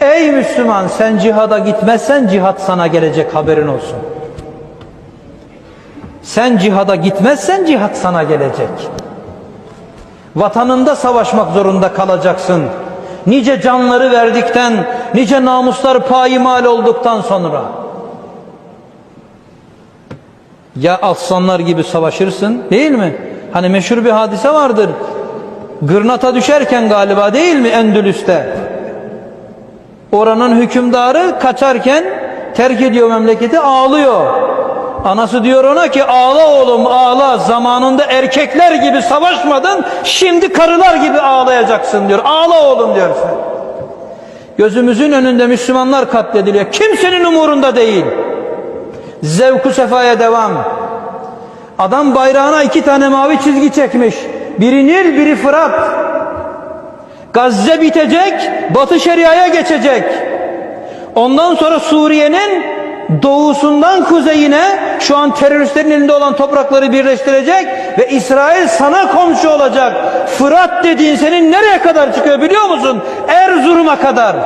Ey Müslüman sen cihada gitmezsen cihat sana gelecek haberin olsun. Sen cihada gitmezsen cihat sana gelecek. Vatanında savaşmak zorunda kalacaksın. Nice canları verdikten, nice namuslar payimal olduktan sonra. Ya aslanlar gibi savaşırsın değil mi? Hani meşhur bir hadise vardır. Gırnata düşerken galiba değil mi Endülüs'te? Oranın hükümdarı kaçarken terk ediyor memleketi ağlıyor. Anası diyor ona ki ağla oğlum ağla zamanında erkekler gibi savaşmadın şimdi karılar gibi ağlayacaksın diyor. Ağla oğlum diyor sen. Gözümüzün önünde Müslümanlar katlediliyor. Kimsenin umurunda değil. Zevku sefaya devam. Adam bayrağına iki tane mavi çizgi çekmiş. Biri Nil, biri Fırat. Gazze bitecek, Batı Şeria'ya geçecek. Ondan sonra Suriye'nin doğusundan kuzeyine şu an teröristlerin elinde olan toprakları birleştirecek ve İsrail sana komşu olacak. Fırat dediğin senin nereye kadar çıkıyor biliyor musun? Erzurum'a kadar.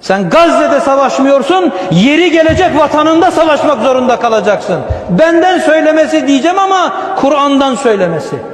Sen Gazze'de savaşmıyorsun, yeri gelecek vatanında savaşmak zorunda kalacaksın. Benden söylemesi diyeceğim ama Kur'an'dan söylemesi.